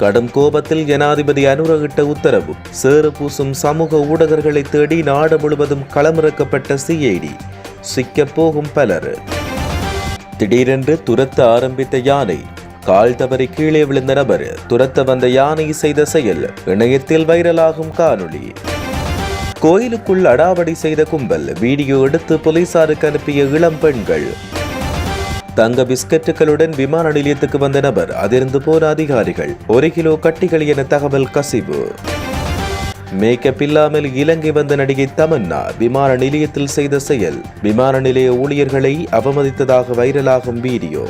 கடும் கோபத்தில் ஜனாதிபதி அனுரகிட்ட உத்தரவு. சேறு பூசும் சமூக ஊடகர்களை தேடி நாடு முழுவதும் களமிறக்கப்பட்ட சிஐடி சிக்கப்போகும் பலர். திடீரென்று துரத்த ஆரம்பித்த யானை. கால் தவறி கீழே விழுந்த நபர். துரத்த வந்த யானை செய்த செயல். இணையத்தில் வைரலாகும் காணொளி. கோயிலுக்குள் அடாவடி செய்த கும்பல். வீடியோ எடுத்து போலீசாருக்கு அனுப்பிய இளம் பெண்கள். தங்க பிஸ்கட்டுகளுடன் விமான நிலையத்துக்கு வந்த நபர் அதிர்ந்து போன அதிகாரிகள் ஒரு கிலோ கட்டிகள் என தகவல் கசிவு. மேக்கப் இல்லாமல் இலங்கை வந்த நடிகை தமன்னா விமான நிலையத்தில் செய்த செயல். விமான நிலைய ஊழியர்களை அவமதித்ததாக வைரலாகும் வீடியோ.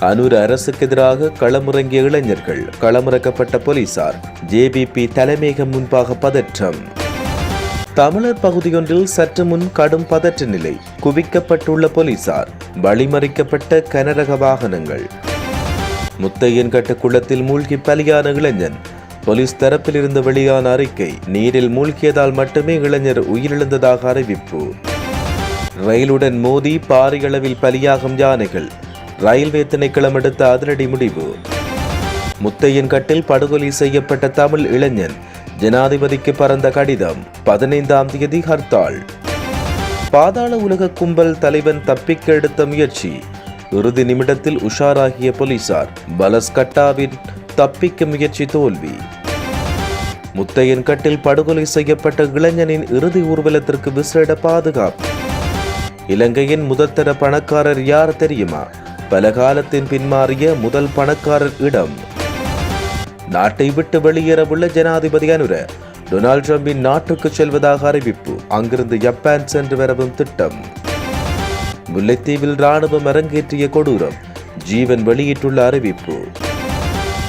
அனூர் அரசுக்கு எதிராக களமிறங்கிய இளைஞர்கள் களமிறக்கப்பட்ட போலீசார் ஜேபிபி தலைமையகம் முன்பாக பதற்றம். தமிழர் பகுதியொன்றில் சற்று முன் கடும் பதற்ற நிலை. குவிக்கப்பட்டுள்ள போலீசார் வழிமறிக்கப்பட்ட கனரக வாகனங்கள். முத்தையன் கட்ட குளத்தில் மூழ்கி பலியான இளைஞன். போலீஸ் தரப்பிலிருந்து வெளியான அறிக்கை நீரில் மூழ்கியதால் மட்டுமே இளைஞர் உயிரிழந்ததாக அறிவிப்பு. ரயிலுடன் மோதி பாரியளவில் பலியாகும் யானைகள் ரயில்வே திணைக்களம் எடுத்த அதிரடி முடிவு. முத்தையன் கட்டில் படுகொலை செய்யப்பட்ட தமிழ் இளைஞன் ஜனாதிபதிக்கு பறந்த கடிதம் பதினைந்தாம் தேதி ஹர்த்தால். பாதாள உலக கும்பல் தலைவன் தப்பிக்க எடுத்த முயற்சி. இறுதி நிமிடத்தில் உஷாராகிய போலீசார் பலஸ்கட்டாவின் தப்பிக்க முயற்சி தோல்வி. முத்தையன் கட்டில் படுகொலை செய்யப்பட்ட இளைஞனின் இறுதி ஊர்வலத்திற்கு விசேட பாதுகாப்பு. இலங்கையின் முதற்தர பணக்காரர் யார் தெரியுமா? பல காலத்தின் பின்மாறிய முதல் பணக்காரர் இடம் நாட்டை விட்டு வெளியேறவுள்ள ஜனாதிபதி அனுர டொனால்ட் ட்ரம்பின் நாட்டுக்கு செல்வதாக அறிவிப்பு. அங்கிருந்து ஜப்பான் சென்று வரவும் திட்டம். முல்லைத்தீவில் ராணுவம் அரங்கேற்றிய கொடூரம் ஜீவன் வெளியிட்டுள்ள அறிவிப்பு.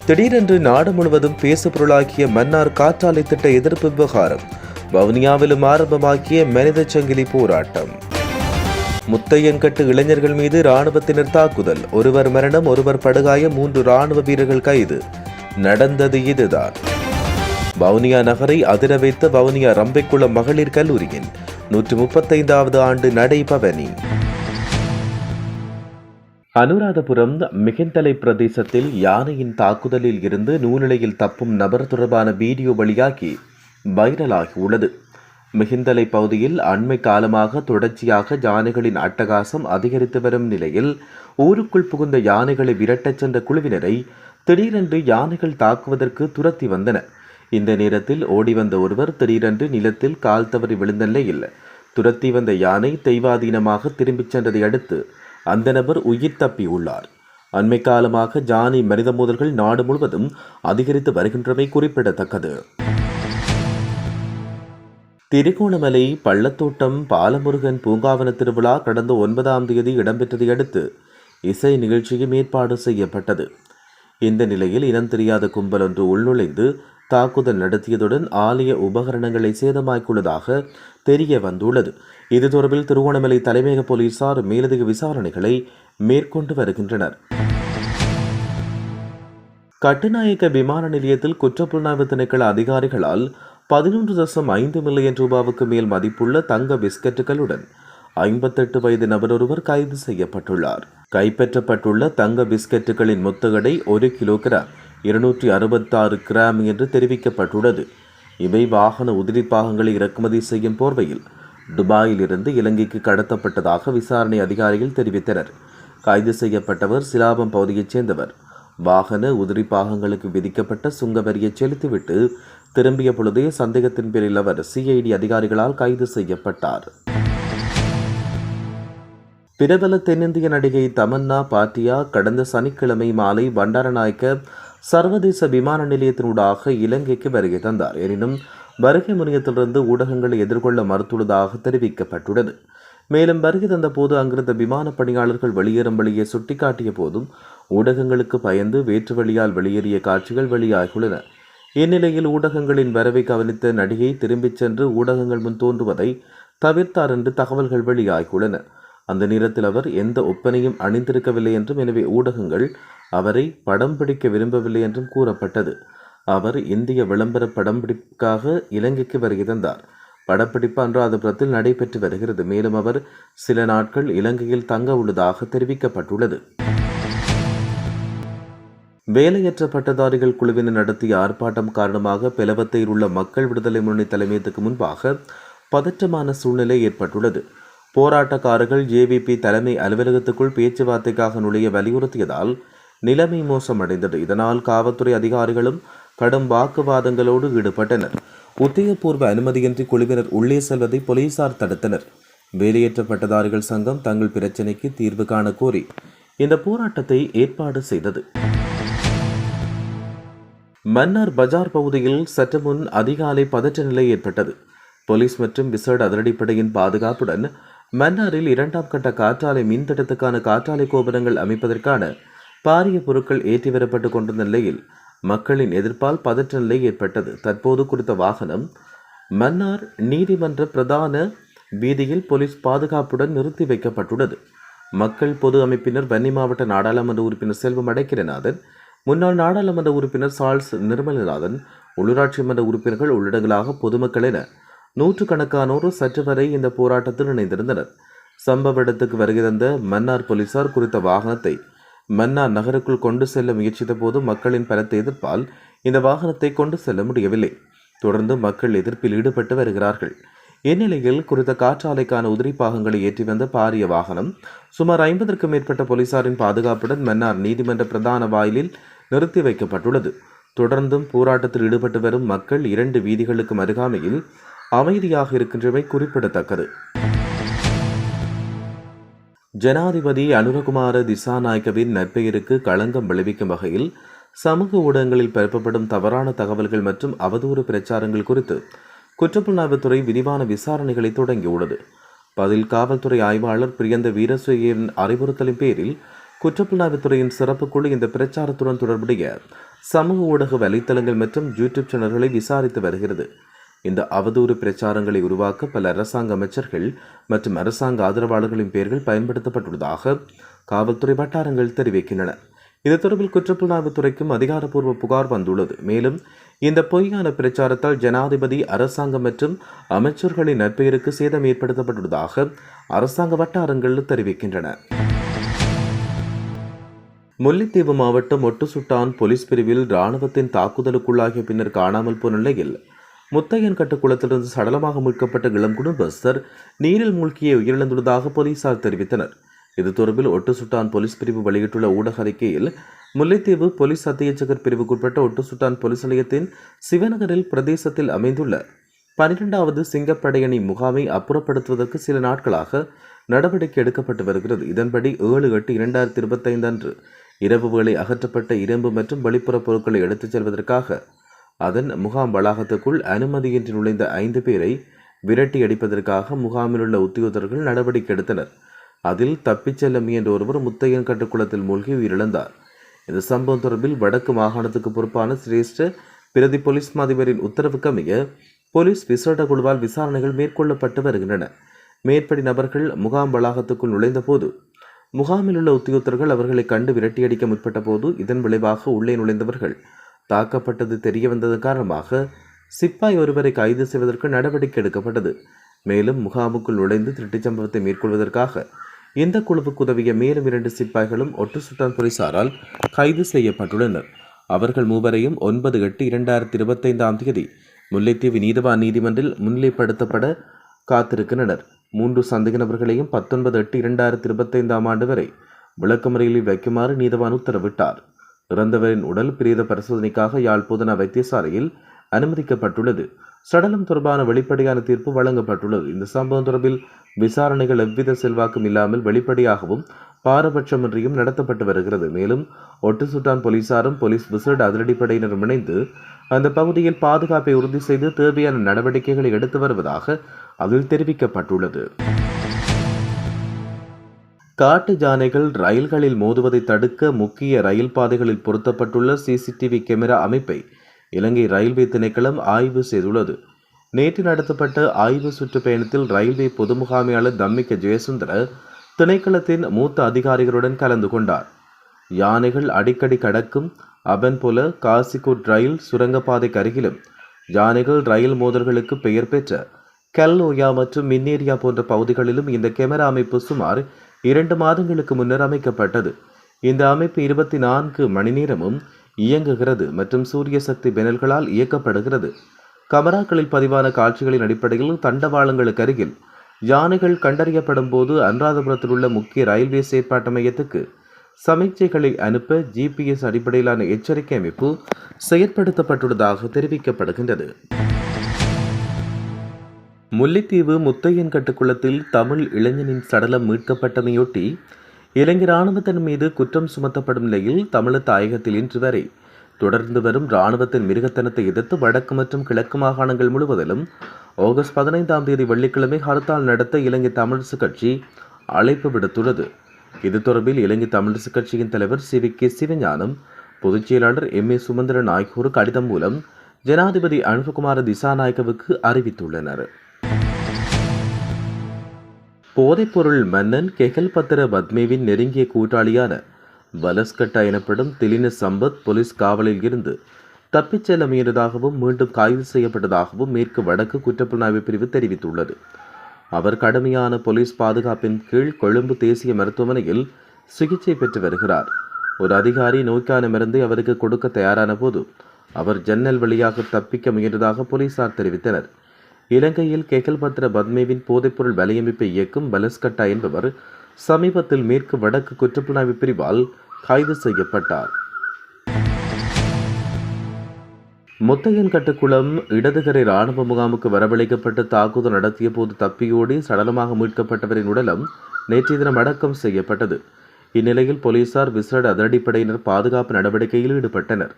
திடீரென்று நாடு முழுவதும் பேசுபொருளாக்கிய மன்னார் காற்றாலை திட்ட எதிர்ப்பு விவகாரம் வவுனியாவிலும் ஆரம்பமாக்கிய மனித சங்கிலி போராட்டம். முத்தையன்கட்டு இளைஞர்கள் மீது ராணுவத்தினர் தாக்குதல் ஒருவர் மரணம் ஒருவர் படுகாயம் மூன்று ராணுவ வீரர்கள் கைது. நடந்தது இதுதான். வவுனியா நகரை அதிர வைத்த வவுனியா ரம்பைக்குளம் மகளிர் கல்லூரியின் நூற்றி முப்பத்தைந்தாவது ஆண்டு நடைபவனி. அனுராதபுரம் மிகந்தலை பிரதேசத்தில் யானையின் தாக்குதலில் இருந்து நூலிலையில் தப்பும் நபர் தொடர்பான வீடியோ வழியாகி வைரலாகியுள்ளது மிகிந்தலை பகுதியில் அண்மை காலமாக தொடர்ச்சியாக யானைகளின் அட்டகாசம் அதிகரித்து வரும் நிலையில் ஊருக்குள் புகுந்த யானைகளை விரட்டச் சென்ற குழுவினரை திடீரென்று யானைகள் தாக்குவதற்கு துரத்தி வந்தன. இந்த நேரத்தில் ஓடி வந்த ஒருவர் திடீரென்று நிலத்தில் கால் தவறி விழுந்த நிலையில் துரத்தி வந்த யானை தெய்வாதீனமாக திரும்பிச் சென்றதை அடுத்து அந்த நபர் உயிர் தப்பி உள்ளார். அண்மை காலமாக ஜானி மனித மோதல்கள் நாடு முழுவதும் அதிகரித்து வருகின்றமை குறிப்பிடத்தக்கது. திருகோணமலை பள்ளத்தோட்டம் பாலமுருகன் பூங்காவன திருவிழா கடந்த ஒன்பதாம் தேதி இடம்பெற்றதை அடுத்து இசை நிகழ்ச்சியும் ஏற்பாடு செய்யப்பட்டது. இந்த நிலையில் இனம் தெரியாத கும்பல் ஒன்று உள்நுழைந்து தாக்குதல் நடத்தியதுடன் ஆலய உபகரணங்களை சேதமாக்கியுள்ளதாக தெரிய வந்துள்ளது. இது தொடர்பில் திருவோணமலை தலைமையக போலீசார் மேலதிக விசாரணைகளை மேற்கொண்டு வருகின்றனர். கட்டுநாயக்க விமான நிலையத்தில் குற்றப்புலனாய்வு திணைக்கள அதிகாரிகளால் பதினொன்று தசம் ஐந்து மில்லியன் ரூபாவுக்கு மேல் மதிப்புள்ள தங்க பிஸ்கட்டுகளுடன் ஐம்பத்தெட்டு வயது நபர் ஒருவர் கைது செய்யப்பட்டுள்ளார். கைப்பற்றப்பட்டுள்ள தங்க பிஸ்கட்டுகளின் மொத்த எடை ஒரு கிலோகிராம் இருநூற்றி அறுபத்தாறு கிராம் என்று தெரிவிக்கப்பட்டுள்ளது. இவை வாகன உதிரி பாகங்களை இறக்குமதி செய்யும் போர்வையில் துபாயிலிருந்து இலங்கைக்கு கடத்தப்பட்டதாக விசாரணை அதிகாரிகள் தெரிவித்தனர். கைது செய்யப்பட்டவர் சிலாபம் பகுதியைச் சேர்ந்தவர். வாகன உதிரி பாகங்களுக்கு விதிக்கப்பட்ட சுங்க வரியை செலுத்திவிட்டு திரும்பிய பொழுதே சந்தேகத்தின் பேரில் அவர் சிஐடி அதிகாரிகளால் கைது செய்யப்பட்டார். பிரபல தென்னிந்திய நடிகை தமன்னா பாட்டியா கடந்த சனிக்கிழமை மாலை பண்டாரநாயக்க சர்வதேச விமான நிலையத்தினூடாக இலங்கைக்கு வருகை தந்தார். எனினும் வருகை முனையத்திலிருந்து ஊடகங்களை எதிர்கொள்ள மறுத்துள்ளதாக தெரிவிக்கப்பட்டுள்ளது. மேலும் வருகை தந்த போது அங்கிருந்த விமான பணியாளர்கள் வெளியேறும் வழியை சுட்டிக்காட்டிய போதும் ஊடகங்களுக்கு பயந்து வேற்று வழியால் வெளியேறிய காட்சிகள் வெளியாகியுள்ளன. இந்நிலையில் ஊடகங்களின் வரவை கவனித்த நடிகை திரும்பிச் சென்று ஊடகங்கள் முன் தோன்றுவதை தவிர்த்தார் என்று தகவல்கள் வெளியாகியுள்ளன. அந்த நேரத்தில் அவர் எந்த ஒப்பனையும் அணிந்திருக்கவில்லை என்றும் எனவே ஊடகங்கள் அவரை படம் பிடிக்க விரும்பவில்லை என்றும் கூறப்பட்டது. அவர் இந்திய விளம்பர படம்பிடிப்புக்காக இலங்கைக்கு வருகை தந்தார். படப்பிடிப்பு அனுராதபுரத்தில் நடைபெற்று வருகிறது. மேலும் அவர் சில நாட்கள் இலங்கையில் தங்க உள்ளதாக தெரிவிக்கப்பட்டுள்ளது. வேலையற்ற பட்டதாரிகள் குழுவினர் நடத்திய ஆர்ப்பாட்டம் காரணமாக பெலவத்தையில் உள்ள மக்கள் விடுதலை முன்னணி தலைமையத்துக்கு முன்பாக பதற்றமான சூழ்நிலை ஏற்பட்டுள்ளது. போராட்டக்காரர்கள் ஜேவிபி தலைமை அலுவலகத்துக்குள் பேச்சுவார்த்தைக்காக நுழைய வலியுறுத்தியதால் நிலைமை மோசமடைந்தது. இதனால் காவல்துறை அதிகாரிகளும் கடும் வாக்குவாதங்களோடு ஈடுபட்டனர். உத்தியபூர்வ அனுமதியின்றி குழுவினர் உள்ளே செல்வதை போலீசார் தடுத்தனர். வேலையற்ற பட்டதாரிகள் சங்கம் தங்கள் பிரச்சினைக்கு தீர்வு காண கோரி இந்த போராட்டத்தை ஏற்பாடு செய்தது. மன்னார் பஜார் பகுதியில் சற்று முன் அதிகாலை பதற்ற நிலை ஏற்பட்டது. போலீஸ் மற்றும் விசேட அதிரடிப்படையின் பாதுகாப்புடன் மன்னாரில் இரண்டாம் கட்ட காற்றாலை மின்திட்டத்துக்கான காற்றாலை கோபுரங்கள் அமைப்பதற்கான பாரிய பொருட்கள் ஏற்றி வரப்பட்டு கொண்டிருந்த நிலையில் மக்களின் எதிர்ப்பால் பதற்ற நிலை ஏற்பட்டது. தற்போது குறித்த வாகனம் மன்னார் நீதிமன்ற பிரதான வீதியில் போலீஸ் பாதுகாப்புடன் நிறுத்தி வைக்கப்பட்டுள்ளது. மக்கள் பொது அமைப்பினர் வன்னி மாவட்ட நாடாளுமன்ற உறுப்பினர் செல்வம் அடைக்கிறநாதன் முன்னாள் நாடாளுமன்ற உறுப்பினர் சார்ல்ஸ் நிர்மலநாதன் உள்ளூராட்சி மன்ற உறுப்பினர்கள் உள்ளடங்களாக பொதுமக்கள் என நூற்றுக்கணக்கானோர் சற்று வரை இந்த போராட்டத்தில் இணைந்திருந்தனர். சம்பவ இடத்துக்கு வருகை தந்த மன்னார் போலீசார் குறித்த வாகனத்தை மன்னார் நகருக்குள் கொண்டு செல்ல முயற்சித்த போது மக்களின் பலத்த எதிர்ப்பால் இந்த வாகனத்தை கொண்டு செல்ல முடியவில்லை. தொடர்ந்து மக்கள் எதிர்ப்பில் ஈடுபட்டு வருகிறார்கள். இந்நிலையில் குறித்த காற்றாலைக்கான உதிரி பாகங்களை ஏற்றி வந்த பாரிய வாகனம் சுமார் ஐம்பதற்கும் மேற்பட்ட போலீசாரின் பாதுகாப்புடன் மன்னார் நீதிமன்ற பிரதான வாயிலில் நிறுத்தி வைக்கப்பட்டுள்ளது. தொடர்ந்தும் போராட்டத்தில் ஈடுபட்டு வரும் மக்கள் இரண்டு வீதிகளுக்கும் அருகாமையில் அமைதியாக இருக்கின்றமை குறிப்பிடத்தக்கது. ஜனாதிபதி அனுரகுமார திசாநாயக்கவின் நற்பெயருக்கு களங்கம் விளைவிக்கும் வகையில் சமூக ஊடகங்களில் பரப்பப்படும் தவறான தகவல்கள் மற்றும் அவதூறு பிரச்சாரங்கள் குறித்து குற்றப்புலனாய்வுத்துறை விரிவான விசாரணைகளை தொடங்கியுள்ளது. பதில் காவல்துறை ஆய்வாளர் பிரியந்த வீரசுயின் அறிவுறுத்தலின் பேரில் குற்றப்புலனாய்வுத்துறையின் சிறப்பு குழு இந்த பிரச்சாரத்துடன் தொடர்புடைய சமூக ஊடக வலைத்தளங்கள் மற்றும் யூடியூப் சேனல்களை விசாரித்து வருகிறது. இந்த அவதூறு பிரச்சாரங்களை உருவாக்க பல அரசாங்க அமைச்சர்கள் மற்றும் அரசாங்க ஆதரவாளர்களின் பெயர்கள் பயன்படுத்தப்பட்டுள்ளதாக காவல்துறை வட்டாரங்கள் தெரிவிக்கின்றன. இது தொடர்பில் குற்றப்புலனாய்வுத்துறைக்கும் அதிகாரப்பூர்வ புகார் வந்துள்ளது. மேலும் இந்த பொய்யான பிரச்சாரத்தால் ஜனாதிபதி அரசாங்கம் மற்றும் அமைச்சர்களின் நற்பெயருக்கு சேதம் ஏற்படுத்தப்பட்டுள்ளதாக அரசாங்க வட்டாரங்கள் தெரிவிக்கின்றன. முல்லைத்தீவு மாவட்டம் ஒட்டுசுட்டான் போலீஸ் பிரிவில் இராணுவத்தின் தாக்குதலுக்குள்ளாகிய பின்னர் காணாமல் போன நிலையில் முத்தையன் கட்டுக்குளத்திலிருந்து சடலமாக மீட்கப்பட்ட இளம் குடும்பஸ்தர் நீரில் மூழ்கிய உயிரிழந்துள்ளதாக போலீசார் தெரிவித்தனர். இது தொடர்பில் ஒட்டுசுட்டான் போலீஸ் பிரிவு வெளியிட்டுள்ள ஊடக அறிக்கையில் முல்லைத்தீவு போலீஸ் அத்தியட்சகர் பிரிவுக்குட்பட்ட ஒட்டுசுட்டான் போலீஸ் நிலையத்தின் சிவநகரில் பிரதேசத்தில் அமைந்துள்ள பனிரெண்டாவது சிங்கப்படையணி முகாமை அப்புறப்படுத்துவதற்கு சில நாட்களாக நடவடிக்கை எடுக்கப்பட்டு வருகிறது. இதன்படி ஏழு எட்டு இரண்டாயிரத்தி இருபத்தைந்து அன்று இரவு வேளை அகற்றப்பட்ட இரும்பு மற்றும் வெளிப்புற பொருட்களை எடுத்துச் செல்வதற்காக அதன் முகாம் வளாகத்துக்குள் அனுமதியின்றி நுழைந்த ஐந்து பேரை விரட்டி அடிப்பதற்காக முகாமில் உள்ள உத்தியோகத்தர்கள் நடவடிக்கை எடுத்தனர். அதில் தப்பிச் செல்ல முயன்ற ஒருவர் முத்தையன் கட்டுக்குளத்தில் மூழ்கி உயிரிழந்தார். இந்த சம்பவம் தொடர்பில் வடக்கு மாகாணத்துக்கு பொறுப்பான சிரேஷ்ட பிரதி போலீஸ் மாதிபரின் உத்தரவுக்கு அமைய போலீஸ் விசேட குழுவால் விசாரணைகள் மேற்கொள்ளப்பட்டு வருகின்றன. மேற்படி நபர்கள் முகாம் வளாகத்துக்குள் நுழைந்தபோது முகாமில் உள்ள உத்தியோகத்தர்கள் அவர்களை கண்டு விரட்டியடிக்க முற்பட்ட போது இதன் விளைவாக உள்ளே நுழைந்தவர்கள் தாக்கப்பட்டது தெரிய வந்ததன் காரணமாக சிப்பாய் ஒருவரை கைது செய்வதற்கு நடவடிக்கை எடுக்கப்பட்டது. மேலும் முகாமுக்குள் நுழைந்து திருட்டுச் சம்பவத்தை மேற்கொள்வதற்காக இந்த குழுவுக்கு உதவிய மேலும் இரண்டு சிப்பாய்களும் ஒட்டுசுட்டான் போலீசாரால் கைது செய்யப்பட்டுள்ளனர். அவர்கள் மூவரையும் ஒன்பது எட்டு இரண்டாயிரத்தி இருபத்தைந்தாம் தேதி முல்லைத்தீவு நீதவான் நீதிமன்றில் முன்னிலைப்படுத்தப்பட காத்திருக்கின்றனர். மூன்று சந்தேக நபர்களையும் பத்தொன்பது எட்டு இரண்டாயிரத்தி இருபத்தைந்தாம் ஆண்டு வரை விளக்கமறையில் வைக்குமாறு நீதவான் உத்தரவிட்டார். இறந்தவரின் உடல் பிரேத பரிசோதனைக்காக யாழ் போதனா வைத்தியசாலையில் அனுமதிக்கப்பட்டுள்ளது. சடலம் தொடர்பான வெளிப்படையான தீர்ப்பு வழங்கப்பட்டுள்ளது. இந்த சம்பவம் தொடர்பில் விசாரணைகள் எவ்வித செல்வாக்கும் இல்லாமல் வெளிப்படையாகவும் பாரபட்சமின்றியும் நடத்தப்பட்டு வருகிறது. மேலும் ஒட்டுசுட்டான் போலீசாரும் போலீஸ் விசேட அதிரடிப்படையினரும் இணைந்து அந்த பகுதியில் பாதுகாப்பை உறுதி செய்து தேவையான நடவடிக்கைகளை எடுத்து வருவதாக அதில் தெரிவிக்கப்பட்டுள்ளது. காட்டு யானைகள் ரயில்களில் மோதுவதை தடுக்க முக்கிய ரயில் பாதைகளில் பொருத்தப்பட்டுள்ள சிசிடிவி கேமரா அமைப்பை இலங்கை ரயில்வே திணைக்களம் ஆய்வு செய்துள்ளது. நேற்று நடத்தப்பட்ட ஆய்வு சுற்றுப்பயணத்தில் ரயில்வே பொது முகாமையாளர் தம்மிக்க ஜெயசுந்தர திணைக்களத்தின் மூத்த அதிகாரிகளுடன் கலந்து கொண்டார். யானைகள் அடிக்கடி கடக்கும் அபன் போல காசிகோட் ரயில் சுரங்கப்பாதைக்கு அருகிலும் யானைகள் ரயில் மோதல்களுக்கு பெயர் பெற்ற கல்லோயா மற்றும் மின்னேரியா போன்ற பகுதிகளிலும் இந்த கேமரா அமைப்பு சுமார் இரண்டு மாதங்களுக்கு முன்னர் அமைக்கப்பட்டது. இந்த அமைப்பு இருபத்தி நான்கு மணி நேரமும் இயங்குகிறது மற்றும் சூரிய சக்தி பெனல்களால் இயக்கப்படுகிறது. கமராக்களில் பதிவான காட்சிகளின் அடிப்படையில் தண்டவாளங்களுக்கு அருகில் யானைகள் கண்டறியப்படும் போது அனுராதபுரத்தில் உள்ள முக்கிய ரயில்வே செயற்பாட்டு மையத்துக்கு சமீட்சைகளை அனுப்ப ஜிபிஎஸ் அடிப்படையிலான எச்சரிக்கை அமைப்பு செயற்படுத்தப்பட்டுள்ளதாக தெரிவிக்கப்படுகின்றது. முல்லைத்தீவு முத்தையன் கட்டுக்குளத்தில் தமிழ் இளைஞனின் சடலம் மீட்கப்பட்டமையொட்டி இலங்கை இராணுவத்தின் மீது குற்றம் சுமத்தப்படும் நிலையில் தமிழர் தாயகத்தில் இன்று வரை தொடர்ந்து வரும் இராணுவத்தின் மிருகத்தனத்தை எதிர்த்து வடக்கு மற்றும் கிழக்கு மாகாணங்கள் முழுவதிலும் ஆகஸ்ட் பதினைந்தாம் தேதி வெள்ளிக்கிழமை ஹர்த்தால் நடத்த இலங்கை தமிழரசு கட்சி அழைப்பு விடுத்துள்ளது. இது தொடர்பில் இலங்கை தமிழரசு கட்சியின் தலைவர் சி வி கே சிவஞானம் பொதுச் செயலாளர் எம் ஏ சுமந்திரன் ஆகியோர் கடிதம் மூலம் ஜனாதிபதி அனுபகுமார திசாநாயக்கவுக்கு அறிவித்துள்ளனர். போதைப்பொருள் மன்னன் கெகல் பத்திர பத்மேவின் நெருங்கிய கூட்டாளியான பலஸ்கட்டா எனப்படும் திலின சம்பத் போலீஸ் காவலில் இருந்து தப்பிச் செல்ல முயன்றதாகவும் மீண்டும் கைது செய்யப்பட்டதாகவும் மேற்கு வடக்கு குற்றப்புலனாய்வு பிரிவு தெரிவித்துள்ளது. அவர் கடுமையான போலீஸ் பாதுகாப்பின் கீழ் கொழும்பு தேசிய மருத்துவமனையில் சிகிச்சை பெற்று வருகிறார். ஒரு அதிகாரி நோய்க்கான மருந்தை அவருக்கு கொடுக்க தயாரான போது அவர் ஜன்னல் வழியாக தப்பிக்க முயன்றதாக போலீசார் தெரிவித்தனர். இலங்கையில் கெகல்பத்ர பத்மேவின் போதைப்பொருள் வலையமைப்பை இயக்கும் பலஸ்கட்டா என்பவர் சமீபத்தில் மேற்கு வடக்கு குற்றப்புலனாய்வு பிரிவால் கைது செய்யப்பட்டார். முத்தையன் கட்டுக்குளம் இடதுகரை ராணுவ முகாமுக்கு வரவழைக்கப்பட்டு தாக்குதல் நடத்திய போது தப்பியோடி சடலமாக மீட்கப்பட்டவரின் உடலம் நேற்றைய தினம் அடக்கம் செய்யப்பட்டது. இந்நிலையில் போலீசார் விசேட அதிரடிப்படையினர் பாதுகாப்பு நடவடிக்கையில் ஈடுபட்டனர்.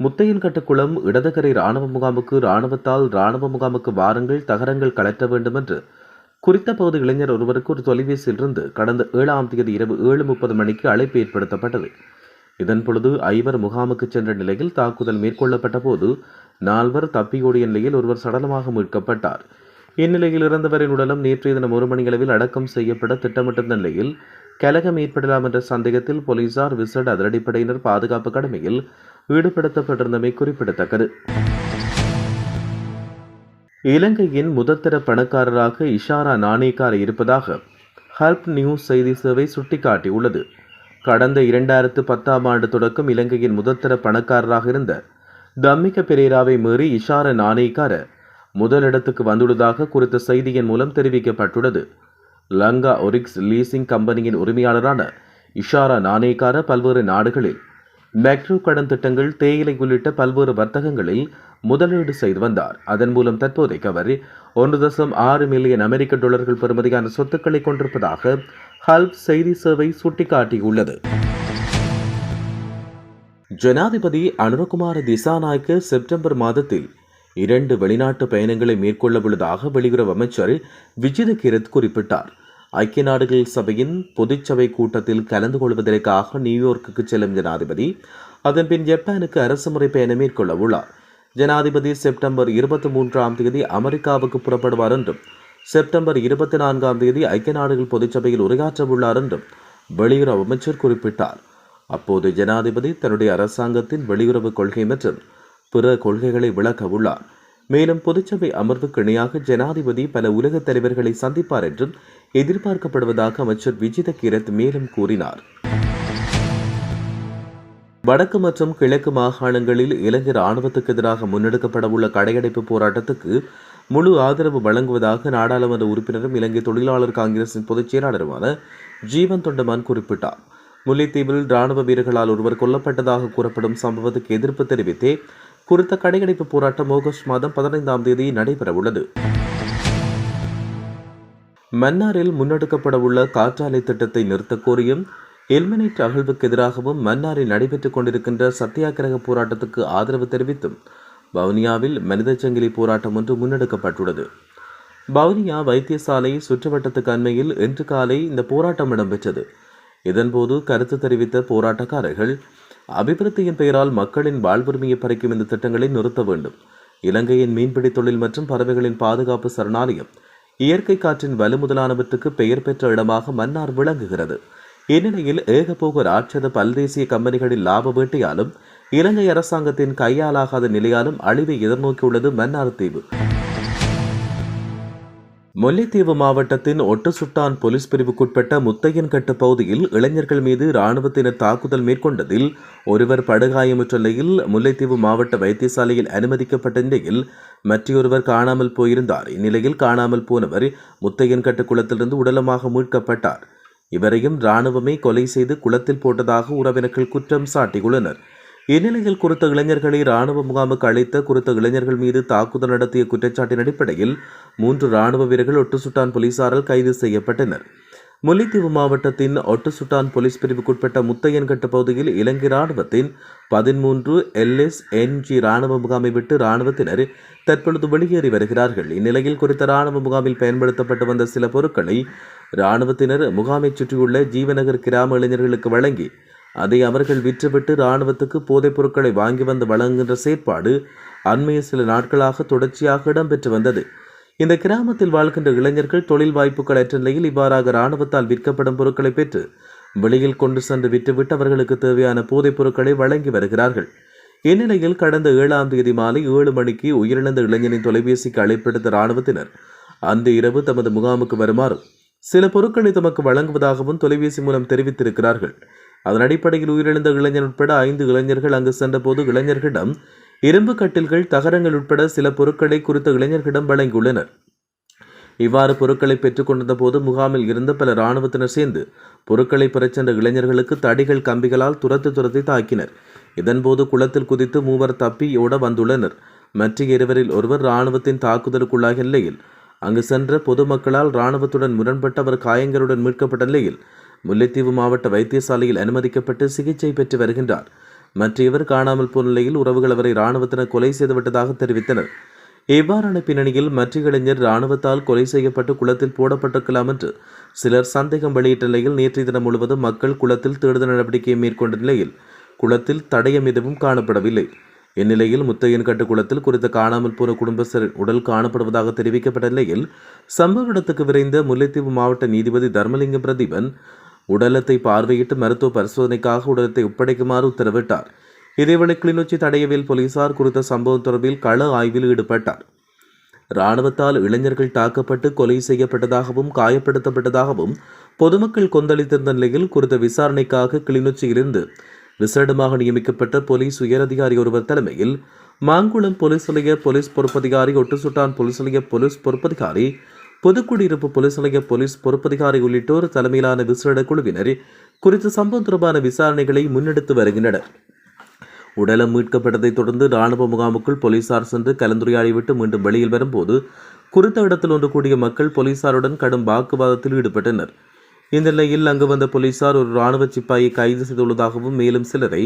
முத்தையன்கட்டுக்குளம் இடதுகரை ராணுவ முகாமுக்கு ராணுவத்தால் ராணுவ முகாமுக்கு வாருங்கள் தகரங்கள் கலற்ற வேண்டும் என்று குறித்த பகுதி இளைஞர் ஒருவருக்கு ஒரு தொலைபேசியிலிருந்து கடந்த ஏழாம் தேதி இரவு ஏழு முப்பது மணிக்கு அழைப்பு ஏற்படுத்தப்பட்டது. இதன் பொழுது ஐவர் முகாமுக்கு சென்ற நிலையில் தாக்குதல் மேற்கொள்ளப்பட்ட போது நால்வர் தப்பியோடிய நிலையில் ஒருவர் சடலமாக மீட்கப்பட்டார். இந்நிலையில் இறந்தவரின் உடலம் நேற்றைய தினம் ஒரு மணியளவில் அடக்கம் செய்யப்பட திட்டமிட்டிருந்த நிலையில் கலகம் ஏற்படலாம் என்ற சந்தேகத்தில் போலீசார் விசேட அதிரடிப்படையினர் பாதுகாப்பு கடமையில் ஈடுபடுத்தப்பட்டிருந்தமை குறிப்பிடத்தக்கது. இலங்கையின் முதற்தர பணக்காரராக இஷாரா நாணயக்கார இருப்பதாக ஹர்ப் நியூஸ் செய்தி சேவை சுட்டிக்காட்டியுள்ளது. கடந்த இரண்டாயிரத்து பத்தாம் ஆண்டு தொடக்கம் இலங்கையின் முதற்தர பணக்காரராக இருந்த தம்மிக பெரேராவை மீறி இஷார நாணயக்கார முதலிடத்துக்கு வந்துள்ளதாக குறித்த செய்தியின் மூலம் தெரிவிக்கப்பட்டுள்ளது. லங்கா ஒரிக்ஸ் லீசிங் கம்பெனியின் உரிமையாளரான இஷாரா நாணயக்கார பல்வேறு நாடுகளில் மேக்ரோ கடன் திட்டங்கள் தேயிலை உள்ளிட்ட பல்வேறு வர்த்தகங்களில் முதலீடு செய்து வந்தார். அதன் மூலம் தற்போதைக்கு அவர் ஒன்று தசம் ஆறு மில்லியன் அமெரிக்க டாலர்கள் பெறுமதியான சொத்துக்களை கொண்டிருப்பதாக ஹல்ப் செய்தி சேவை சுட்டிக்காட்டியுள்ளது. ஜனாதிபதி அனுரகுமார திசாநாயக்க செப்டம்பர் மாதத்தில் இரண்டு வெளிநாட்டு பயணங்களை மேற்கொள்ளவுள்ளதாக வெளியுறவு அமைச்சர் விஜித கிரத் குறிப்பிட்டார். ஐக்கிய நாடுகள் சபையின் பொதுச்சபை கூட்டத்தில் கலந்து கொள்வதற்காக நியூயார்க்கு செல்லும் ஜனாதிபதி அதன்பின் ஜப்பானுக்கு அரசுமுறை பயணம் மேற்கொள்ள உள்ளார். ஜனாதிபதி செப்டம்பர் இருபத்தி மூன்றாம் தேதி அமெரிக்காவுக்கு புறப்படுவார் என்றும் செப்டம்பர் இருபத்தி நான்காம் தேதி ஐக்கிய நாடுகள் பொதுச்சபையில் உரையாற்ற உள்ளார் என்றும் வெளியுறவு அமைச்சர் குறிப்பிட்டார். அப்போது ஜனாதிபதி தன்னுடைய அரசாங்கத்தின் வெளியுறவு கொள்கை மற்றும் பிற கொள்கைகளை விளக்க உள்ளார். மேலும் பொதுச்சபை அமர்வுக்கு இணையாக ஜனாதிபதி பல உலக தலைவர்களை சந்திப்பார் என்றும் எதிர்பார்க்கப்படுவதாக அமைச்சர் விஜித கிரத் மேலும் கூறினார். வடக்கு மற்றும் கிழக்கு மாகாணங்களில் இலங்கை ராணுவத்துக்கு எதிராக முன்னெடுக்கப்பட உள்ள கடையடைப்பு போராட்டத்துக்கு முழு ஆதரவு வழங்குவதாக நாடாளுமன்ற உறுப்பினரும் இலங்கை தொழிலாளர் காங்கிரசின் பொதுச் செயலாளருமான ஜீவன் தொண்டமான் குறிப்பிட்டார். முல்லைத்தீவில் ராணுவ வீரர்களால் ஒருவர் கொல்லப்பட்டதாக கூறப்படும் சம்பவத்துக்கு எதிர்ப்பு தெரிவித்தே குறித்த கடையடைப்பு போராட்டம் ஆகஸ்ட் மாதம் பதினைந்தாம் தேதி நடைபெறவுள்ளது. மன்னாரில் முன்னெடுக்கப்படவுள்ள காற்றாலை திட்டத்தை நிறுத்தக் கோரியும் எல்மினைட் அகழ்வுக்கு எதிராகவும் மன்னாரில் நடைபெற்றுக் கொண்டிருக்கின்ற சத்தியாகிரக போராட்டத்துக்கு ஆதரவு தெரிவித்தும் வவுனியாவில் மனித சங்கிலி போராட்டம் ஒன்று முன்னெடுக்கப்பட்டுள்ளது. வவுனியா வைத்தியசாலை சுற்றுவட்டத்துக்கு அண்மையில் இன்று காலை இந்த போராட்டம் இடம்பெற்றது. இதன்போது கருத்து தெரிவித்த போராட்டக்காரர்கள் அபிவிருத்தியின் பெயரால் மக்களின் வாழ்வுரிமையை பறிக்கும் இந்த திட்டங்களை நிறுத்த வேண்டும். இலங்கையின் மீன்பிடி தொழில் மற்றும் பறவைகளின் பாதுகாப்பு சரணாலயம் இயற்கை காற்றின் வலு முதலானவற்றுக்கு பெயர் பெற்ற இடமாக மன்னார் விளங்குகிறது. இந்நிலையில் ஏகபோக ராட்சத பல்தேசிய கம்பெனிகளின் லாப வேட்டையாலும் இலங்கை அரசாங்கத்தின் கையாலாகாத நிலையாலும் அழிவை எதிர்நோக்கியுள்ளது மன்னார் தீவு. முல்லைத்தீவு மாவட்டத்தின் ஒட்டுசுட்டான் போலீஸ் பிரிவுக்குட்பட்ட முத்தையன்கட்டு பகுதியில் இளைஞர்கள் மீது இராணுவத்தினர் தாக்குதல் மேற்கொண்டதில் ஒருவர் படுகாயமுற்ற நிலையில் முல்லைத்தீவு மாவட்ட வைத்தியசாலையில் அனுமதிக்கப்பட்ட நிலையில் மற்றொருவர் காணாமல் போயிருந்தார். இந்நிலையில் காணாமல் போனவர் முத்தையன்கட்டு குளத்திலிருந்து உடலமாக மீட்கப்பட்டார். இவரையும் இராணுவமே கொலை செய்து குளத்தில் போட்டதாக உறவினர்கள் குற்றம் சாட்டியுள்ளனர். இந்நிலையில் குறித்த இளைஞர்களை ராணுவ முகாமுக்கு அழைத்த குறித்த இளைஞர்கள் மீது தாக்குதல் நடத்திய குற்றச்சாட்டின் அடிப்படையில் மூன்று ராணுவ வீரர்கள் ஒட்டுசுட்டான் போலீசாரால் கைது செய்யப்பட்டனர். முல்லைத்தீவு மாவட்டத்தின் ஒட்டுசுட்டான் போலீஸ் பிரிவுக்குட்பட்ட முத்தையன்கட்டு பகுதியில் இலங்கை ராணுவத்தின் பதிமூன்று எல்எஸ் என்ஜி ராணுவ முகாமை விட்டு ராணுவத்தினர் தற்பொழுது வெளியேறி வருகிறார்கள். இந்நிலையில் குறித்த ராணுவ முகாமில் பயன்படுத்தப்பட்டு வந்த சில பொருட்களை ராணுவத்தினர் முகாமைச் சுற்றியுள்ள ஜீவநகர் கிராம இளைஞர்களுக்கு வழங்கி அதை அவர்கள் விற்றுவிட்டு இராணுவத்துக்கு போதைப் பொருட்களை வாங்கி வந்து வழங்குகின்ற செயற்பாடு அண்மைய சில நாட்களாக தொடர்ச்சியாக இடம்பெற்று வந்தது. இந்த கிராமத்தில் வாழ்கின்ற இளைஞர்கள் தொழில் வாய்ப்புகள் அற்ற நிலையில் இவ்வாறாக இராணுவத்தால் விற்கப்படும் பொருட்களை பெற்று வெளியில் கொண்டு சென்று விற்றுவிட்டு அவர்களுக்கு தேவையான போதைப் பொருட்களை வழங்கி வருகிறார்கள். இந்நிலையில் கடந்த ஏழாம் தேதி மாலை ஏழு மணிக்கு உயிரிழந்த இளைஞனின் தொலைபேசிக்கு அழைப்பெடுத்த இராணுவத்தினர் அந்த இரவு தமது முகாமுக்கு வருமாறு சில பொருட்களை தமக்கு வழங்குவதாகவும் தொலைபேசி மூலம் தெரிவித்திருக்கிறார்கள். அதன் அடிப்படையில் உயிரிழந்த இளைஞர் உட்பட ஐந்து இளைஞர்கள் அங்கு சென்றபோது இளைஞர்களிடம் இரும்பு கட்டில்கள் தகரங்கள் உட்பட சில பொருட்களை குறித்த இளைஞர்களிடம் வழங்கியுள்ளனர். இவ்வாறு பொருட்களை பெற்றுக்கொண்டிருந்த போது முகாமில் இருந்த பல இராணுவத்தினர் சேர்ந்து பொருட்களை பெறச் சென்ற இளைஞர்களுக்கு தடிகள் கம்பிகளால் துரத்து துரத்தி தாக்கினர். இதன்போது குளத்தில் குதித்து மூவர் தப்பியோட வந்துள்ளனர். மற்ற இருவரில் ஒருவர் இராணுவத்தின் தாக்குதலுக்குள்ளாகிய நிலையில் அங்கு சென்ற பொதுமக்களால் இராணுவத்துடன் முரண்பட்ட அவர் காயங்களுடன் மீட்கப்பட்ட நிலையில் முல்லைத்தீவு மாவட்ட வைத்தியசாலையில் அனுமதிக்கப்பட்டு சிகிச்சை பெற்று வருகின்றார். மற்ற இவர் காணாமல் போன நிலையில் உறவுகள் அவரை இராணுவத்தினர் கொலை செய்துவிட்டதாக தெரிவித்தனர். இவ்வாறான பின்னணியில் மற்ற இளைஞர் இராணுவத்தால் கொலை செய்யப்பட்டு குளத்தில் போடப்பட்டிருக்கலாம் என்று சிலர் சந்தேகம் வெளியிட்ட நிலையில் நேற்றைய தினம் முழுவதும் மக்கள் குளத்தில் தேடுதல் நடவடிக்கையை மேற்கொண்ட நிலையில் குளத்தில் தடயம் எதுவும் காணப்படவில்லை. இந்நிலையில் முத்தையன் கட்டு குளத்தில் குறித்த காணாமல் போன குடும்பஸ்தரின் உடல் காணப்படுவதாக தெரிவிக்கப்பட்ட நிலையில் சம்பவ இடத்துக்கு விரைந்த முல்லைத்தீவு மாவட்ட நீதிபதி தர்மலிங்கம் பிரதீபன் உடலத்தை பார்வையிட்டு மருத்துவ பரிசோதனைக்காக உடலத்தை ஒப்படைக்குமாறு உத்தரவிட்டார். இதேவேளை கிளிநொச்சி தடையவில் போலீசார் குறித்த சம்பவம் தொடர்பில் கள ஆய்வில் ஈடுபட்டார். இராணுவத்தால் இளைஞர்கள் தாக்கப்பட்டு கொலை செய்யப்பட்டதாகவும் காயப்படுத்தப்பட்டதாகவும் பொதுமக்கள் கொந்தளித்திருந்த நிலையில் குறித்த விசாரணைக்காக கிளிநொச்சியிலிருந்து விசேடமாக நியமிக்கப்பட்ட போலீஸ் உயரதிகாரி ஒருவர் தலைமையில் மாங்குளம் போலீஸ் நிலைய போலீஸ் பொறுப்பதிகாரி ஒட்டுசுட்டான் போலீஸ் நிலைய போலீஸ் பொறுப்பதிகாரி பொதுக்குடியிருப்பு போலீஸ் நிலைய போலீஸ் பொறுப்பதிகாரி உள்ளிட்டோர் தலைமையிலான விசேட குழுவினர் குறித்த சம்பவம் தொடர்பான விசாரணைகளை முன்னெடுத்து வருகின்றனர். உடலம் மீட்கப்பட்டதைத் தொடர்ந்து ராணுவ முகாமுக்குள் போலீசார் சென்று கலந்துரையாடிவிட்டு மீண்டும் வெளியில் வரும்போது குறித்த இடத்தில் ஒன்று கூடிய மக்கள் போலீசாருடன் கடும் வாக்குவாதத்தில் ஈடுபட்டனர். இந்த நிலையில் அங்கு வந்த போலீசார் ஒரு இராணுவ சிப்பாயை கைது செய்துள்ளதாகவும் மேலும் சிலரை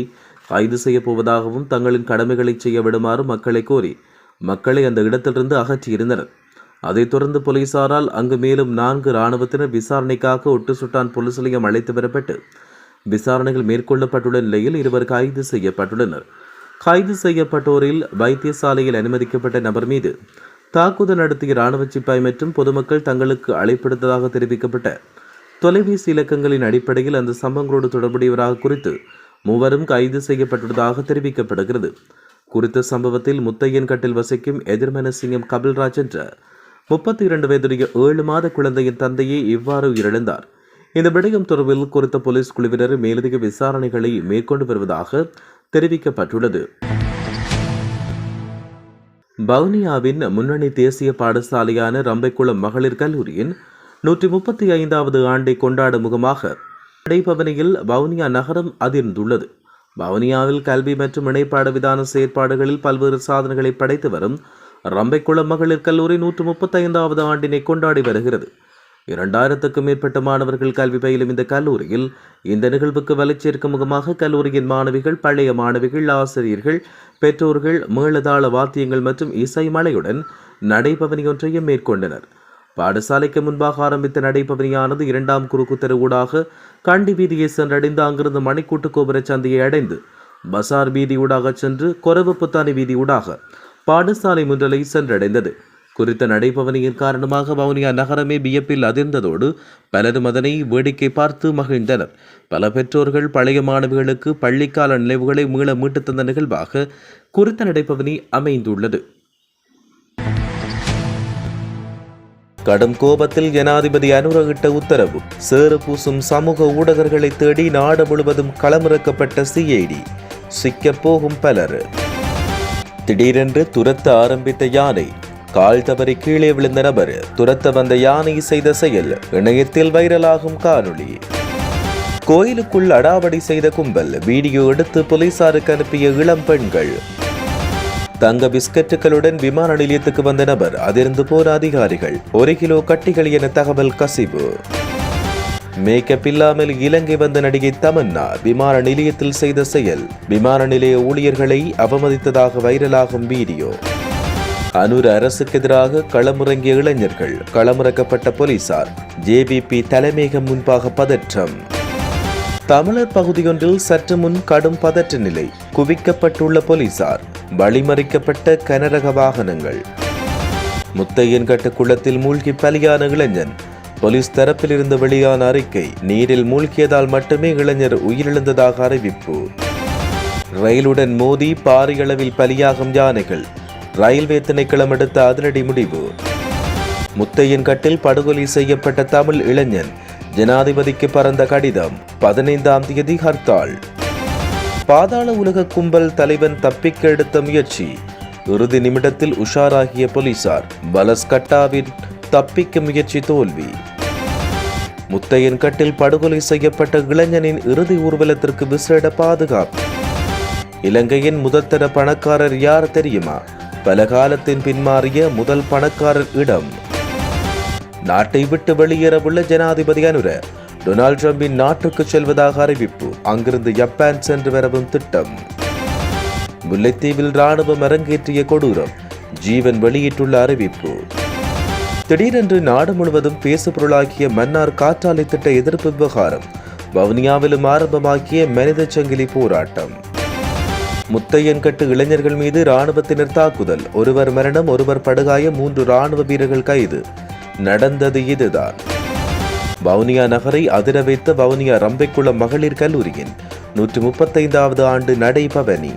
கைது செய்யப் போவதாகவும் தங்களின் கடமைகளை செய்ய விடுமாறு மக்களை கோரி மக்களை அந்த இடத்திலிருந்து அகற்றியிருந்தனர். அதைத் தொடர்ந்து போலீசாரால் அங்கு மேலும் நான்கு இராணுவத்தினர் விசாரணைக்காக ஒட்டு சுட்டான் போலீஸ் நிலையம் அழைத்து வரப்பட்டு விசாரணைகள் மேற்கொள்ளப்பட்டுள்ள நிலையில் இருவர் கைது செய்யப்பட்டுள்ளனர். கைது செய்யப்பட்டோரில் வைத்தியசாலையில் அனுமதிக்கப்பட்ட நபர் மீது தாக்குதல் நடத்திய இராணுவ சிப்பாய் மற்றும் பொதுமக்கள் தங்களுக்கு அழைப்படுத்ததாக தெரிவிக்கப்பட்ட தொலைபேசி இலக்கங்களின் அடிப்படையில் அந்த சம்பவங்களோடு தொடர்புடையவராக குறித்து மூவரும் கைது செய்யப்பட்டுள்ளதாக தெரிவிக்கப்படுகிறது. குறித்த சம்பவத்தில் முத்தையன் கட்டில் வசிக்கும் எதிர்மனசிங்கம் கபில்ராஜ் என்ற முப்பத்தி இரண்டு வயதுடைய ஏழு மாத குழந்தையின் தந்தையே இவ்வாறு உயிரிழந்தார். இந்த விடயம் தொடர்பில் குறித்த போலீஸ் குழுவினர் மேலதிக விசாரணைகளை மேற்கொண்டு வருவதாக தெரிவிக்கப்பட்டுள்ளது. வவுனியாவின் முன்னணி தேசிய பாடசாலையான ரம்பைக்குளம் மகளிர் கல்லூரியின் நூற்றி முப்பத்தி ஐந்தாவது ஆண்டை கொண்டாடும் முகமாக இடைபவனியில் வவுனியா நகரம் அதிர்ந்துள்ளது. வவுனியாவில் கல்வி மற்றும் இணைப்பாட விதான செயற்பாடுகளில் பல்வேறு சாதனைகளை படைத்து வரும் ரம்பைக்குளம் மகளிர் கல்லூரி நூற்று முப்பத்தைந்தாவது ஆண்டினை கொண்டாடி வருகிறது. இரண்டாயிரத்துக்கும் மேற்பட்ட மாணவர்கள் கல்வி பயிலும் இந்த கல்லூரியில் இந்த நிகழ்வுக்கு வளர்ச்சியிருக்கும் முகமாக கல்லூரியின் மாணவிகள் பழைய மாணவிகள் ஆசிரியர்கள் பெற்றோர்கள் மேளதாள வாத்தியங்கள் மற்றும் இசை மலையுடன் நடைபவனி ஒன்றையும் மேற்கொண்டனர். பாடசாலைக்கு முன்பாக ஆரம்பித்த நடைபவனியானது இரண்டாம் குறுக்கு ஊடாக கண்டி வீதியை சென்றடைந்து அங்கிருந்து மணிக்கூட்டு கோபுர சந்தையை அடைந்து பசார் வீதி ஊடாக சென்று கொரவு புத்தாணி வீதி ஊடாக பாடசாலை முன்றலை சென்றடைந்தது. குறித்த நடைபவனியின் காரணமாக வவுனியா நகரமே வியப்பில் அதிர்ந்ததோடு பலரும் அதனை வேடிக்கை பார்த்து மகிழ்ந்தனர். பல பெற்றோர்கள் பழைய மாணவிகளுக்கு பள்ளிக்கால நினைவுகளை மீள மீட்டு தந்த நிகழ்வாக குறித்த நடைபவனி அமைந்துள்ளது. கடும் கோபத்தில் ஜனாதிபதி அனுரகிட்ட உத்தரவு சேறு பூசும் சமூக ஊடகர்களை தேடி நாடு முழுவதும் களமிறக்கப்பட்ட சிஐடி சிக்கப்போகும் பலர் திடீரென்று துரத்த ஆரம்பித்த யானை கால் தவறி கீழே விழுந்த நபர் துரத்த வந்த யானை செய்த செயல் இணையத்தில் வைரலாகும் காணொளி. கோயிலுக்குள் அடாவடி செய்த கும்பல் வீடியோ எடுத்து போலீசாருக்கு அனுப்பிய இளம் பெண்கள். தங்க பிஸ்கட்டுகளுடன் விமான நிலையத்துக்கு வந்த நபர் அதிர்ந்து போன அதிகாரிகள் ஒரு கிலோ கட்டிகள் என தகவல் கசிவு. மேக்கப் இல்லாமல் இலங்கை வந்த நடிகை தமன்னா விமான நிலையத்தில் செய்த செயல். விமான நிலைய ஊழியர்களை அவமதித்ததாக வைரலாகும் வீடியோ. அனூர் அரசுக்கு எதிராக களமிறங்கிய இளைஞர்கள் களமிறக்கப்பட்ட போலீசார் ஜேபிபி தலைமையகம் முன்பாக பதற்றம். தமிழர் பகுதியொன்றில் சற்று முன் கடும் பதற்ற நிலை. குவிக்கப்பட்டுள்ள போலீசார் வழிமறிக்கப்பட்ட கனரக வாகனங்கள். முத்தையன்கட்டு குளத்தில் மூழ்கி பலியான இளைஞன் போலீஸ் தரப்பிலிருந்து வெளியான அறிக்கை நீரில் மூழ்கியதால் மட்டுமே இளைஞர் உயிரிழந்ததாக அறிவிப்பு. ரயிலுடன் மோதி பாரியளவில் பலியாகும் யானைகள் ரயில்வே திணைக்களம் எடுத்த அதிரடி முடிவு. முத்தையன்கட்டில் படுகொலை செய்யப்பட்ட தமிழ் இளைஞன் ஜனாதிபதிக்கு பறந்த கடிதம் பதினைந்தாம் தேதி ஹர்த்தால். பாதாள உலக கும்பல் தலைவன் தப்பிக்க எடுத்த முயற்சி இறுதி நிமிடத்தில் உஷாராகிய போலீசார் பலஸ்கட்டாவின் தப்பிக்க முயற்சி தோல்வி. முத்தையன் கட்டில் படுகொலை செய்யப்பட்ட இளைஞனின் இறுதி ஊர்வலத்திற்கு விசேட பாதுகாப்பு. இலங்கையின் முதற்தர பணக்காரர் யார் தெரியுமா? பல காலத்தின் பின்மாறிய முதல் பணக்காரர் இடம். நாட்டை விட்டு வெளியேறவுள்ள ஜனாதிபதி அனுர டொனால்ட் ட்ரம்பின் நாட்டுக்கு செல்வதாக அறிவிப்பு. அங்கிருந்து ஜப்பான் சென்று வரவும் திட்டம். முல்லைத்தீவில் ராணுவம் அரங்கேற்றிய கொடூரம் ஜீவன் வெளியிட்டுள்ள அறிவிப்பு. திடீரென்று நாடு முழுவதும் பேசுபொருளாகிய மன்னார் காற்றாலை திட்ட எதிர்ப்பு விவகாரம். வவுனியாவிலும் ஆரம்பமாக்கிய மனித சங்கிலி போராட்டம். முத்தையன்கட்டு இளைஞர்கள் மீது ராணுவத்தினர் தாக்குதல். ஒருவர் மரணம் ஒருவர் படுகாயம் மூன்று ராணுவ வீரர்கள் கைது. நடந்தது இதுதான். வவுனியா நகரை அதிர வைத்த வவுனியா ரம்பைக்குளம் மகளிர் கல்லூரியின் நூற்றி முப்பத்தைந்தாவது ஆண்டு நடைபவனி.